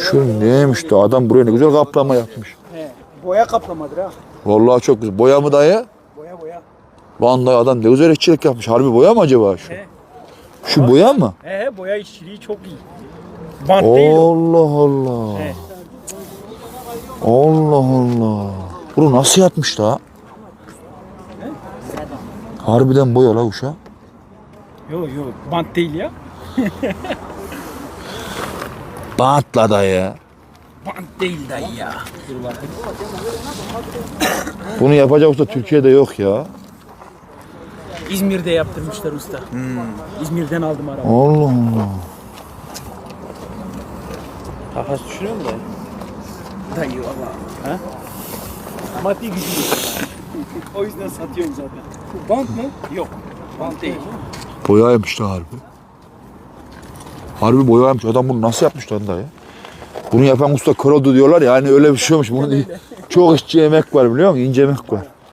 Şu neymiş de adam buraya ne güzel kaplama yapmış. He. Boya kaplamadır ha. Vallahi çok güzel. Boya mı dayı? Boya boya. Dayı adam ne güzel işçilik yapmış. Harbi boya mı acaba şu? He. Şu boya mı? He boya işçiliği çok iyi. Bant değil o. Allah Allah. He. Allah Allah. Bunu nasıl yapmış la? Harbiden boya la uşa. Yok yok bant değil ya. Bantla dayı. Bant değil dayı ya. Bunu yapacak usta Türkiye'de yok ya. İzmir'de yaptırmışlar usta. İzmir'den aldım araba. Allah Allah. Takas düşürüyor mu dayı? Dayı valla. Ha? Maddi gücü yok. o yüzden satıyorum zaten. Bant mı? Yok. Bant değil. Boyaymış da harbi. Harbi boyaymış. Adam bunu nasıl yapmış lan dayı? Bunu yapan usta kör oldu diyorlar ya. Hani öyle bir şey olmuş. Bunun çok işçi emek var biliyor musun? İnce emek var.